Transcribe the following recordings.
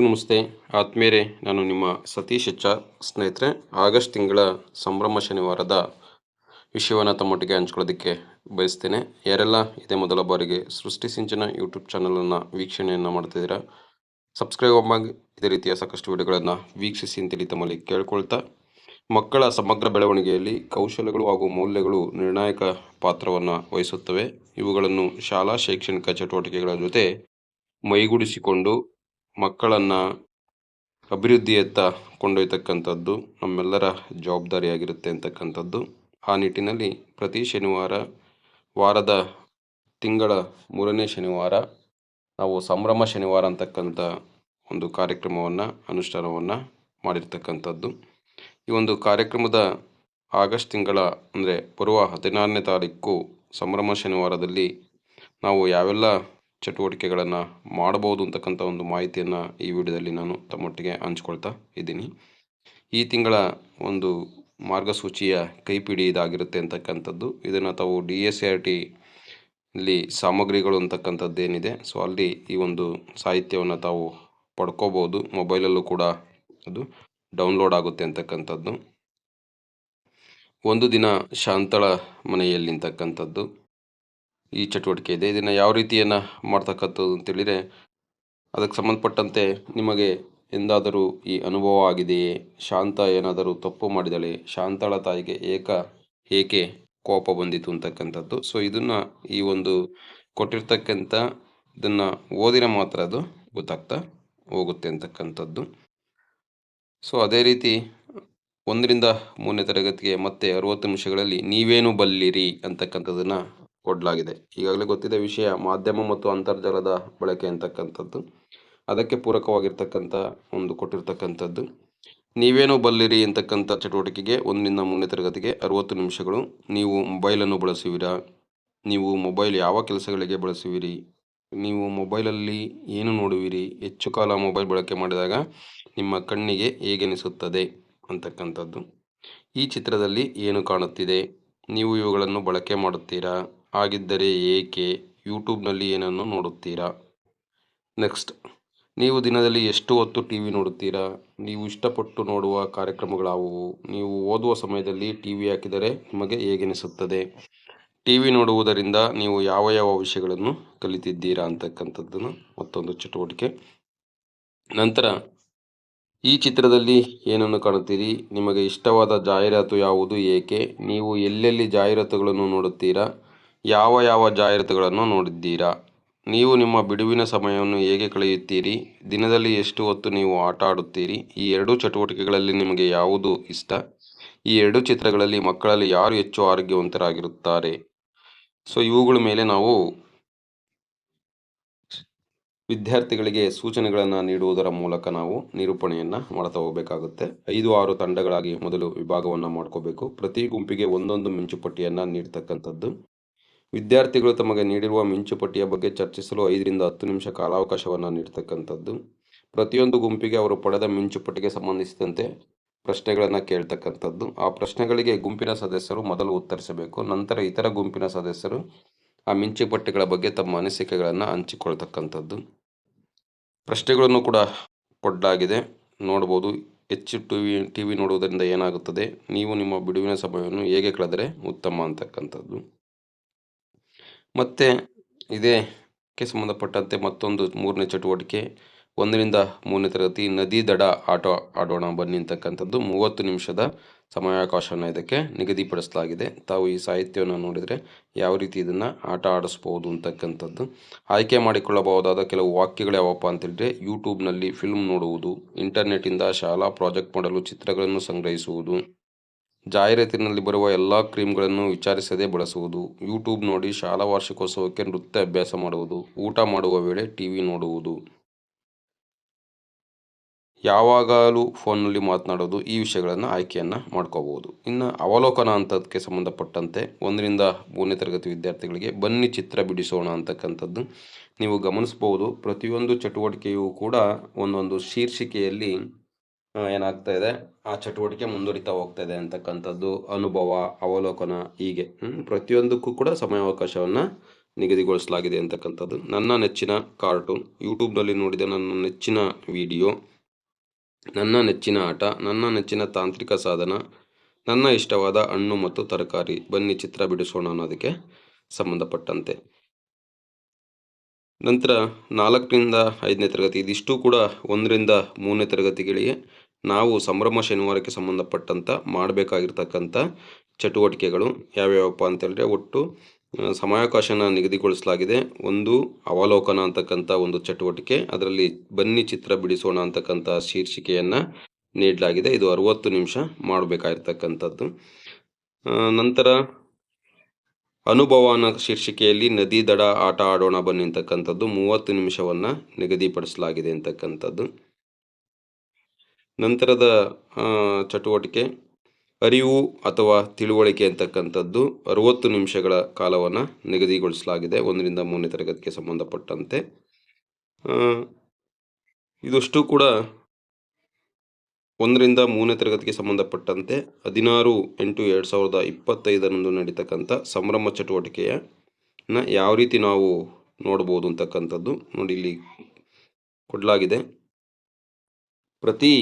ನಮಸ್ತೆ. ಆತ್ಮೇರೆ ನಾನು ನಿಮ್ಮ ಸತೀಶ್ ಹೆಚ್ಚ ಸ್ನೇಹಿತರೆ. ಆಗಸ್ಟ್ ತಿಂಗಳ ಸಂಭ್ರಮ ಶನಿವಾರದ ವಿಷಯವನ್ನು ತಮ್ಮೊಟ್ಟಿಗೆ ಹಂಚ್ಕೊಳ್ಳೋದಕ್ಕೆ ಬಯಸ್ತೇನೆ. ಯಾರೆಲ್ಲ ಇದೇ ಮೊದಲ ಬಾರಿಗೆ ಸೃಷ್ಟಿ ಸಿಂಚನ ಯೂಟ್ಯೂಬ್ ಚಾನಲನ್ನು ವೀಕ್ಷಣೆಯನ್ನು ಮಾಡ್ತಿದ್ದೀರಾ ಸಬ್ಸ್ಕ್ರೈಬ್ ಆಗಿ ಇದೇ ರೀತಿಯ ಸಾಕಷ್ಟು ವಿಡಿಯೋಗಳನ್ನು ವೀಕ್ಷಿಸಿ ಅಂತೇಳಿ ತಮ್ಮಲ್ಲಿ ಕೇಳ್ಕೊಳ್ತಾ, ಮಕ್ಕಳ ಸಮಗ್ರ ಬೆಳವಣಿಗೆಯಲ್ಲಿ ಕೌಶಲ್ಯಗಳು ಹಾಗೂ ಮೌಲ್ಯಗಳು ನಿರ್ಣಾಯಕ ಪಾತ್ರವನ್ನು ವಹಿಸುತ್ತವೆ. ಇವುಗಳನ್ನು ಶಾಲಾ ಶೈಕ್ಷಣಿಕ ಚಟುವಟಿಕೆಗಳ ಜೊತೆ ಮೈಗೂಡಿಸಿಕೊಂಡು ಮಕ್ಕಳನ್ನು ಅಭಿವೃದ್ಧಿಯತ್ತ ಕೊಂಡೊಯ್ತಕ್ಕಂಥದ್ದು ನಮ್ಮೆಲ್ಲರ ಜವಾಬ್ದಾರಿಯಾಗಿರುತ್ತೆ ಅಂತಕ್ಕಂಥದ್ದು. ಆ ನಿಟ್ಟಿನಲ್ಲಿ ಪ್ರತಿ ಶನಿವಾರ, ವಾರದ ತಿಂಗಳ ಮೂರನೇ ಶನಿವಾರ ನಾವು ಸಂಭ್ರಮ ಶನಿವಾರ ಅಂತಕ್ಕಂಥ ಒಂದು ಕಾರ್ಯಕ್ರಮವನ್ನು, ಅನುಷ್ಠಾನವನ್ನು ಮಾಡಿರ್ತಕ್ಕಂಥದ್ದು. ಈ ಒಂದು ಕಾರ್ಯಕ್ರಮದ ಆಗಸ್ಟ್ ತಿಂಗಳ ಅಂದರೆ ಬರುವ ಹದಿನಾರನೇ ತಾರೀಕು ಸಂಭ್ರಮ ಶನಿವಾರದಲ್ಲಿ ನಾವು ಯಾವೆಲ್ಲ ಚಟುವಟಿಕೆಗಳನ್ನು ಮಾಡಬಹುದು ಅಂತಕ್ಕಂಥ ಒಂದು ಮಾಹಿತಿಯನ್ನು ಈ ವಿಡಿಯೋದಲ್ಲಿ ನಾನು ತಮ್ಮೊಟ್ಟಿಗೆ ಹಂಚ್ಕೊಳ್ತಾ ಇದ್ದೀನಿ. ಈ ತಿಂಗಳ ಒಂದು ಮಾರ್ಗಸೂಚಿಯ ಕೈಪಿಡಿ ಇದಾಗಿರುತ್ತೆ ಅಂತಕ್ಕಂಥದ್ದು. ಇದನ್ನು ತಾವು ಡಿ ಎಸ್ ಆರ್ ಟಿ ಇಲ್ಲಿ ಸಾಮಗ್ರಿಗಳು ಅಂತಕ್ಕಂಥದ್ದು ಏನಿದೆ ಸೊ, ಅಲ್ಲಿ ಈ ಒಂದು ಸಾಹಿತ್ಯವನ್ನು ತಾವು ಪಡ್ಕೋಬೋದು ಮೊಬೈಲಲ್ಲೂ ಕೂಡ ಅದು ಡೌನ್ಲೋಡ್ ಆಗುತ್ತೆ ಅಂತಕ್ಕಂಥದ್ದು. ಒಂದು ದಿನ ಶಾಂತಳ ಮನೆಯಲ್ಲಿ ಅಂತಕ್ಕಂಥದ್ದು. ಈ ಚಟುವಟಿಕೆ ಇದೆ. ಇದನ್ನು ಯಾವ ರೀತಿಯನ್ನು ಮಾಡ್ತಕ್ಕಂಥದ್ದು ಅಂತೇಳಿದರೆ ಅದಕ್ಕೆ ಸಂಬಂಧಪಟ್ಟಂತೆ ನಿಮಗೆ ಎಂದಾದರೂ ಈ ಅನುಭವ ಆಗಿದೆಯೇ? ಶಾಂತ ಏನಾದರೂ ತಪ್ಪು ಮಾಡಿದಳೆ? ಶಾಂತಳ ತಾಯಿಗೆ ಏಕ, ಏಕೆ ಕೋಪ ಬಂದಿತು ಅಂತಕ್ಕಂಥದ್ದು. ಸೊ ಇದನ್ನು ಈ ಒಂದು ಕೊಟ್ಟಿರ್ತಕ್ಕಂಥ, ಇದನ್ನು ಓದಿನ ಮಾತ್ರ ಅದು ಗೊತ್ತಾಗ್ತಾ ಹೋಗುತ್ತೆ ಅಂತಕ್ಕಂಥದ್ದು. ಸೊ ಅದೇ ರೀತಿ ಒಂದರಿಂದ ಮೂರನೇ ತರಗತಿಗೆ ಮತ್ತೆ ಅರುವತ್ತು ನಿಮಿಷಗಳಲ್ಲಿ ನೀವೇನು ಬಲ್ಲಿರಿ ಅಂತಕ್ಕಂಥದ್ದನ್ನು ಕೊಡಲಾಗಿದೆ ಈಗಾಗಲೇ ಗೊತ್ತಿದೆ ವಿಷಯ ಮಾಧ್ಯಮ ಮತ್ತು ಅಂತರ್ಜಾಲದ ಬಳಕೆ ಅಂತಕ್ಕಂಥದ್ದು. ಅದಕ್ಕೆ ಪೂರಕವಾಗಿರ್ತಕ್ಕಂಥ ಒಂದು ಕೊಟ್ಟಿರ್ತಕ್ಕಂಥದ್ದು. ನೀವೇನು ಬಲ್ಲಿರಿ ಅಂತಕ್ಕಂಥ ಚಟುವಟಿಕೆಗೆ ಒಂದರಿಂದ ಮೂರನೇ ತರಗತಿಗೆ ಅರುವತ್ತು ನಿಮಿಷಗಳು. ನೀವು ಮೊಬೈಲನ್ನು ಬಳಸುವಿರಾ? ನೀವು ಮೊಬೈಲ್ ಯಾವ ಕೆಲಸಗಳಿಗೆ ಬಳಸುವಿರಿ? ನೀವು ಮೊಬೈಲಲ್ಲಿ ಏನು ನೋಡುವಿರಿ? ಹೆಚ್ಚು ಕಾಲ ಮೊಬೈಲ್ ಬಳಕೆ ಮಾಡಿದಾಗ ನಿಮ್ಮ ಕಣ್ಣಿಗೆ ಹೇಗೆನಿಸುತ್ತದೆ ಅಂತಕ್ಕಂಥದ್ದು. ಈ ಚಿತ್ರದಲ್ಲಿ ಏನು ಕಾಣುತ್ತಿದೆ? ನೀವು ಇವುಗಳನ್ನು ಬಳಕೆ ಮಾಡುತ್ತೀರಾ? ಹಾಗಿದ್ದರೆ ಏಕೆ ಯೂಟ್ಯೂಬ್ನಲ್ಲಿ ಏನನ್ನು ನೋಡುತ್ತೀರಾ? ನೆಕ್ಸ್ಟ್, ನೀವು ದಿನದಲ್ಲಿ ಎಷ್ಟು ಹೊತ್ತು ಟಿ ವಿ ನೋಡುತ್ತೀರಾ? ನೀವು ಇಷ್ಟಪಟ್ಟು ನೋಡುವ ಕಾರ್ಯಕ್ರಮಗಳಾವುವು? ನೀವು ಓದುವ ಸಮಯದಲ್ಲಿ ಟಿ ವಿ ಹಾಕಿದರೆ ನಿಮಗೆ ಹೇಗೆನಿಸುತ್ತದೆ? ಟಿ ವಿ ನೋಡುವುದರಿಂದ ನೀವು ಯಾವ ಯಾವ ವಿಷಯಗಳನ್ನು ಕಲಿತಿದ್ದೀರಾ ಅಂತಕ್ಕಂಥದ್ದನ್ನು ಮತ್ತೊಂದು ಚಟುವಟಿಕೆ. ನಂತರ, ಈ ಚಿತ್ರದಲ್ಲಿ ಏನನ್ನು ಕಾಣುತ್ತೀರಿ? ನಿಮಗೆ ಇಷ್ಟವಾದ ಜಾಹೀರಾತು ಯಾವುದು? ಏಕೆ? ನೀವು ಎಲ್ಲೆಲ್ಲಿ ಜಾಹೀರಾತುಗಳನ್ನು ನೋಡುತ್ತೀರಾ? ಯಾವ ಯಾವ ಜಾಹೀರಾತುಗಳನ್ನು ನೋಡಿದ್ದೀರಾ? ನೀವು ನಿಮ್ಮ ಬಿಡುವಿನ ಸಮಯವನ್ನು ಹೇಗೆ ಕಳೆಯುತ್ತೀರಿ? ದಿನದಲ್ಲಿ ಎಷ್ಟು ಹೊತ್ತು ನೀವು ಆಟ ಆಡುತ್ತೀರಿ? ಈ ಎರಡೂ ಚಟುವಟಿಕೆಗಳಲ್ಲಿ ನಿಮಗೆ ಯಾವುದು ಇಷ್ಟ? ಈ ಎರಡು ಚಿತ್ರಗಳಲ್ಲಿ ಮಕ್ಕಳಲ್ಲಿ ಯಾರು ಹೆಚ್ಚು ಆರೋಗ್ಯವಂತರಾಗಿರುತ್ತಾರೆ? ಸೊ ಇವುಗಳ ಮೇಲೆ ನಾವು ವಿದ್ಯಾರ್ಥಿಗಳಿಗೆ ಸೂಚನೆಗಳನ್ನು ನೀಡುವುದರ ಮೂಲಕ ನಾವು ನಿರೂಪಣೆಯನ್ನು ಮಾಡ್ತಾ ಹೋಗಬೇಕಾಗುತ್ತೆ. ಐದು ಆರು ತಂಡಗಳಾಗಿ ಮೊದಲು ವಿಭಾಗವನ್ನು ಮಾಡ್ಕೋಬೇಕು. ಪ್ರತಿ ಗುಂಪಿಗೆ ಒಂದೊಂದು ಮಿಂಚುಪಟ್ಟಿಯನ್ನು ನೀಡ್ತಕ್ಕಂಥದ್ದು. ವಿದ್ಯಾರ್ಥಿಗಳು ತಮಗೆ ನೀಡಿರುವ ಮಿಂಚುಪಟ್ಟಿಯ ಬಗ್ಗೆ ಚರ್ಚಿಸಲು ಐದರಿಂದ ಹತ್ತು ನಿಮಿಷ ಕಾಲಾವಕಾಶವನ್ನು ನೀಡ್ತಕ್ಕಂಥದ್ದು. ಪ್ರತಿಯೊಂದು ಗುಂಪಿಗೆ ಅವರು ಪಡೆದ ಮಿಂಚುಪಟ್ಟಿಗೆ ಸಂಬಂಧಿಸಿದಂತೆ ಪ್ರಶ್ನೆಗಳನ್ನು ಕೇಳ್ತಕ್ಕಂಥದ್ದು. ಆ ಪ್ರಶ್ನೆಗಳಿಗೆ ಗುಂಪಿನ ಸದಸ್ಯರು ಮೊದಲು ಉತ್ತರಿಸಬೇಕು. ನಂತರ ಇತರ ಗುಂಪಿನ ಸದಸ್ಯರು ಆ ಮಿಂಚುಪಟ್ಟಿಗಳ ಬಗ್ಗೆ ತಮ್ಮ ಅನಿಸಿಕೆಗಳನ್ನು ಹಂಚಿಕೊಳ್ತಕ್ಕಂಥದ್ದು. ಪ್ರಶ್ನೆಗಳನ್ನು ಕೂಡ ಕೊಡಲಾಗಿದೆ ನೋಡ್ಬೋದು. ಹೆಚ್ಚು ಟಿ ವಿ ಟಿ ವಿ ನೋಡುವುದರಿಂದ ಏನಾಗುತ್ತದೆ? ನೀವು ನಿಮ್ಮ ಬಿಡುವಿನ ಸಮಯವನ್ನು ಹೇಗೆ ಕಳೆದರೆ ಉತ್ತಮ ಅಂತಕ್ಕಂಥದ್ದು. ಮತ್ತು ಇದಕ್ಕೆ ಸಂಬಂಧಪಟ್ಟಂತೆ ಮತ್ತೊಂದು ಮೂರನೇ ಚಟುವಟಿಕೆ. ಒಂದರಿಂದ ಮೂರನೇ ತರಗತಿ ನದಿ ದಡ ಆಟ ಆಡೋಣ ಬನ್ನಿ ಅಂತಕ್ಕಂಥದ್ದು. ಮೂವತ್ತು ನಿಮಿಷದ ಸಮಯಾವಕಾಶವನ್ನು ಇದಕ್ಕೆ ನಿಗದಿಪಡಿಸಲಾಗಿದೆ. ತಾವು ಈ ಸಾಹಿತ್ಯವನ್ನು ನೋಡಿದರೆ ಯಾವ ರೀತಿ ಇದನ್ನು ಆಟ ಆಡಿಸ್ಬೋದು ಅಂತಕ್ಕಂಥದ್ದು. ಆಯ್ಕೆ ಮಾಡಿಕೊಳ್ಳಬಹುದಾದ ಕೆಲವು ವಾಕ್ಯಗಳು ಯಾವಪ್ಪ ಅಂತೇಳಿದ್ರೆ ಯೂಟ್ಯೂಬ್ನಲ್ಲಿ ಫಿಲ್ಮ್ ನೋಡುವುದು ಇಂಟರ್ನೆಟ್ಟಿಂದ ಶಾಲಾ ಪ್ರಾಜೆಕ್ಟ್ ಮಾಡಲು ಚಿತ್ರಗಳನ್ನು ಸಂಗ್ರಹಿಸುವುದು. ಜಾಹೀರಾತಿನಲ್ಲಿ ಬರುವ ಎಲ್ಲ ಕ್ರೀಮ್ಗಳನ್ನು ವಿಚಾರಿಸದೆ ಬಳಸುವುದು. ಯೂಟ್ಯೂಬ್ ನೋಡಿ ಶಾಲಾ ವಾರ್ಷಿಕೋತ್ಸವಕ್ಕೆ ನೃತ್ಯ ಅಭ್ಯಾಸ ಮಾಡುವುದು, ಊಟ ಮಾಡುವ ವೇಳೆ ಟಿ ವಿ ನೋಡುವುದು. ಯಾವಾಗಲೂ ಫೋನ್ನಲ್ಲಿ ಮಾತನಾಡೋದು ಈ ವಿಷಯಗಳನ್ನು ಆಯ್ಕೆಯನ್ನು ಮಾಡ್ಕೋಬೋದು ಇನ್ನು ಅವಲೋಕನ ಅಂತದಕ್ಕೆ ಸಂಬಂಧಪಟ್ಟಂತೆ ಒಂದರಿಂದ ಮೂರನೇ ತರಗತಿ ವಿದ್ಯಾರ್ಥಿಗಳಿಗೆ ಬನ್ನಿ ಚಿತ್ರ ಬಿಡಿಸೋಣ ಅಂತಕ್ಕಂಥದ್ದು ನೀವು ಗಮನಿಸ್ಬೋದು ಪ್ರತಿಯೊಂದು ಚಟುವಟಿಕೆಯೂ ಕೂಡ ಒಂದೊಂದು ಶೀರ್ಷಿಕೆಯಲ್ಲಿ ಏನಾಗ್ತಾ ಇದೆ? ಆ ಚಟುವಟಿಕೆ ಮುಂದುವರಿತಾ ಹೋಗ್ತಾ ಇದೆ ಅಂತಕ್ಕಂಥದ್ದು ಅನುಭವ, ಅವಲೋಕನ ಹೀಗೆ. ಪ್ರತಿಯೊಂದಕ್ಕೂ ಕೂಡ ಸಮಯಾವಕಾಶವನ್ನು ನಿಗದಿಗೊಳಿಸಲಾಗಿದೆ ಅಂತಕ್ಕಂಥದ್ದು. ನನ್ನ ನೆಚ್ಚಿನ ಕಾರ್ಟೂನ್. ಯೂಟ್ಯೂಬ್ನಲ್ಲಿ ನೋಡಿದ ನನ್ನ ನೆಚ್ಚಿನ ವಿಡಿಯೋ, ನನ್ನ ನೆಚ್ಚಿನ ಆಟ, ನನ್ನ ನೆಚ್ಚಿನ ತಾಂತ್ರಿಕ ಸಾಧನ, ನನ್ನ ಇಷ್ಟವಾದ ಹಣ್ಣು ಮತ್ತು ತರಕಾರಿ. ಬನ್ನಿ, ಚಿತ್ರ ಬಿಡಿಸೋಣ ಅನ್ನೋದಕ್ಕೆ ಸಂಬಂಧಪಟ್ಟಂತೆ. ನಂತರ ನಾಲ್ಕರಿಂದ ಐದನೇ ತರಗತಿ, ಇದಿಷ್ಟು ಕೂಡ ಒಂದರಿಂದ ಮೂರನೇ ತರಗತಿಗಳಿಗೆ ನಾವು ಸಂಭ್ರಮ ಶನಿವಾರಕ್ಕೆ ಸಂಬಂಧಪಟ್ಟಂಥ ಮಾಡಬೇಕಾಗಿರ್ತಕ್ಕಂಥ ಚಟುವಟಿಕೆಗಳು ಯಾವ್ಯಾವಪ್ಪ ಅಂತೇಳಿದ್ರೆ ಒಟ್ಟು ಸಮಯಾವಕಾಶನ ನಿಗದಿಗೊಳಿಸಲಾಗಿದೆ. ಒಂದು ಅವಲೋಕನ ಅಂತಕ್ಕಂಥ ಒಂದು ಚಟುವಟಿಕೆ, ಅದರಲ್ಲಿ ಬನ್ನಿ ಚಿತ್ರ ಬಿಡಿಸೋಣ ಅಂತಕ್ಕಂಥ ಶೀರ್ಷಿಕೆಯನ್ನು ನೀಡಲಾಗಿದೆ. ಇದು ಅರುವತ್ತು ನಿಮಿಷ ಮಾಡಬೇಕಾಗಿರ್ತಕ್ಕಂಥದ್ದು. ನಂತರ ಅನುಭವನ ಶೀರ್ಷಿಕೆಯಲ್ಲಿ ನದಿ ದಡ ಆಟ ಆಡೋಣ ಬನ್ನಿ ಅಂತಕ್ಕಂಥದ್ದು ಮೂವತ್ತು ನಿಮಿಷವನ್ನು ನಿಗದಿಪಡಿಸಲಾಗಿದೆ ಅಂತಕ್ಕಂಥದ್ದು. ನಂತರದ ಚಟುವಟಿಕೆ, ಅರಿವು ಅಥವಾ ತಿಳುವಳಿಕೆ ಅಂತಕ್ಕಂಥದ್ದು ಅರುವತ್ತು ನಿಮಿಷಗಳ ಕಾಲವನ್ನು ನಿಗದಿಗೊಳಿಸಲಾಗಿದೆ. ಒಂದರಿಂದ ಮೂರನೇ ತರಗತಿಗೆ ಸಂಬಂಧಪಟ್ಟಂತೆ. ಇದಷ್ಟು ಕೂಡ ಒಂದರಿಂದ ಮೂರನೇ ತರಗತಿಗೆ ಸಂಬಂಧಪಟ್ಟಂತೆ ಹದಿನಾರು ಎಂಟು ಎರಡು ಸಾವಿರದ ಇಪ್ಪತ್ತೈದರಂದು ನಡೀತಕ್ಕಂಥ ಸಂಭ್ರಮ ಚಟುವಟಿಕೆಯನ್ನ ಯಾವ ರೀತಿ ನಾವು ನೋಡ್ಬೋದು ಅಂತಕ್ಕಂಥದ್ದು ನೋಡಿ ಇಲ್ಲಿ ಕೊಡಲಾಗಿದೆ. ಪ್ರತಿ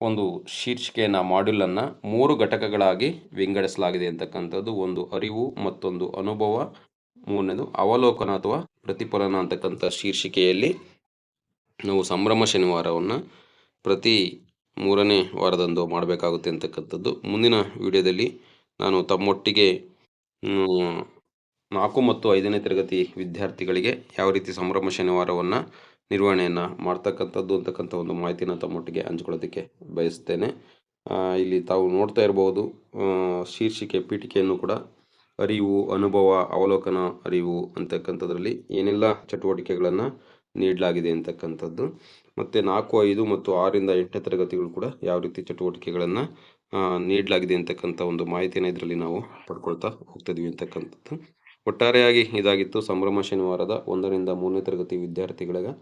ಒಂದು ಶೀರ್ಷಿಕೆಯನ್ನು, ಮಾಡ್ಯೂಲನ್ನು ಮೂರು ಘಟಕಗಳಾಗಿ ವಿಂಗಡಿಸಲಾಗಿದೆ ಅಂತಕ್ಕಂಥದ್ದು. ಒಂದು ಅರಿವು, ಮತ್ತೊಂದು ಅನುಭವ, ಮೂರನೇದು ಅವಲೋಕನ ಅಥವಾ ಪ್ರತಿಫಲನ ಅಂತಕ್ಕಂಥ ಶೀರ್ಷಿಕೆಯಲ್ಲಿ ನಾವು ಸಂಭ್ರಮ ಶನಿವಾರವನ್ನು ಪ್ರತಿ ಮೂರನೇ ವಾರದಂದು ಮಾಡಬೇಕಾಗುತ್ತೆ ಅಂತಕ್ಕಂಥದ್ದು. ಮುಂದಿನ ವಿಡಿಯೋದಲ್ಲಿ ನಾನು ತಮ್ಮೊಟ್ಟಿಗೆ ನಾಲ್ಕು ಮತ್ತು ಐದನೇ ತರಗತಿ ವಿದ್ಯಾರ್ಥಿಗಳಿಗೆ ಯಾವ ರೀತಿ ಸಂಭ್ರಮ ಶನಿವಾರವನ್ನು ನಿರ್ವಹಣೆಯನ್ನು ಮಾಡ್ತಕ್ಕಂಥದ್ದು ಅಂತಕ್ಕಂಥ ಒಂದು ಮಾಹಿತಿನ ತಮ್ಮೊಟ್ಟಿಗೆ ಹಂಚ್ಕೊಳ್ಳೋದಕ್ಕೆ ಬಯಸ್ತೇನೆ. ಇಲ್ಲಿ ತಾವು ನೋಡ್ತಾ ಇರಬಹುದು ಶೀರ್ಷಿಕೆ, ಪೀಠಿಕೆಯನ್ನು ಕೂಡ ಅರಿವು, ಅನುಭವ, ಅವಲೋಕನ ಅರಿವು ಅಂತಕ್ಕಂಥದ್ರಲ್ಲಿ ಏನೆಲ್ಲ ಚಟುವಟಿಕೆಗಳನ್ನು ನೀಡಲಾಗಿದೆ ಅಂತಕ್ಕಂಥದ್ದು. ಮತ್ತು ನಾಲ್ಕು, ಐದು ಮತ್ತು ಆರರಿಂದ ಎಂಟನೇ ತರಗತಿಗಳು ಕೂಡ ಯಾವ ರೀತಿ ಚಟುವಟಿಕೆಗಳನ್ನು ನೀಡಲಾಗಿದೆ ಅಂತಕ್ಕಂಥ ಒಂದು ಮಾಹಿತಿಯನ್ನು ಇದರಲ್ಲಿ ನಾವು ಪಡ್ಕೊಳ್ತಾ ಹೋಗ್ತಿದ್ವಿ ಅಂತಕ್ಕಂಥದ್ದು. ಒಟ್ಟಾರೆಯಾಗಿ ಇದಾಗಿತ್ತು. ಸಂಭ್ರಮ ಶನಿವಾರದ ಒಂದರಿಂದ ಮೂರನೇ ತರಗತಿ ವಿದ್ಯಾರ್ಥಿಗಳಿಗೆ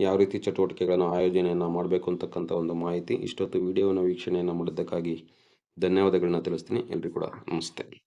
ಯಾವ ರೀತಿ ಚಟುವಟಿಕೆಗಳನ್ನು ಆಯೋಜನೆಯನ್ನು ಮಾಡಬೇಕು ಅಂತಕ್ಕಂಥ ಒಂದು ಮಾಹಿತಿ ಇಷ್ಟೊತ್ತು ವಿಡಿಯೋವನ್ನು ವೀಕ್ಷಣೆಯನ್ನು ಮಾಡಿದ್ದಕ್ಕಾಗಿ ಧನ್ಯವಾದಗಳನ್ನ ತಿಳಿಸ್ತೀನಿ. ಎಲ್ಲರಿಗೂ ಕೂಡ ನಮಸ್ತೆ.